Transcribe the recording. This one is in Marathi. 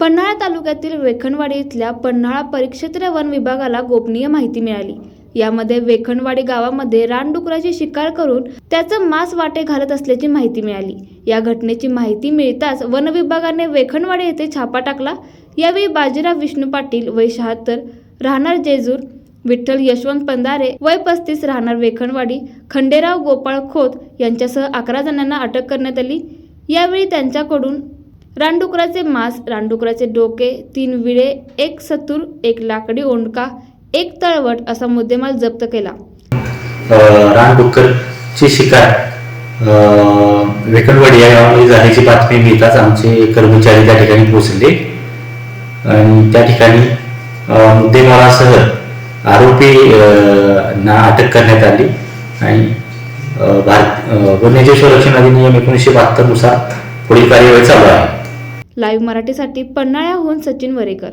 पन्हाळा तालुक्यातील वेखणवाडी इथल्या पन्हाळा परिक्षेत्र वन विभागाला गोपनीय माहिती मिळाली. यामध्ये वेखणवाडी गावामध्ये रानडुकराची शिकार करून त्याचं मांस वाटे घालत असल्याची माहिती मिळाली. या घटनेची माहिती मिळताच वन विभागाने वेखणवाडी येथे छापा टाकला. यावेळी बाजीराव विष्णू पाटील वय शहात्तर राहणार जेजूर विठ्ठल यशवंत पंधारे वय पस्तीस राहणार वेखणवाडी खंडेराव गोपाळ खोत यांच्यासह अकरा जणांना अटक करण्यात आली. यावेळी त्यांच्याकडून रानडुकराचे मांस रानडुकराचे डोके तीन विळे एक सतूर एक लाकडी ओंडका एक तळवट असा मुद्देमाल जप्त केला. रानडुकरची शिकार वेकणवाडी या गावामध्ये झाल्याची बातमी मिळताच आमचे कर्मचारी त्या ठिकाणी पोहोचले. आणि त्या ठिकाणी मुद्देमालासह आरोपी ना अटक करण्यात आली आणि भारत वन्यजीव संरक्षण अधिनियम एकोणीसशे बहात्तरनुसार पुढील कार्यवाही चालू आहे. लाईव्ह मराठीसाठी पन्हाळ्याहून सचिन वरेकर.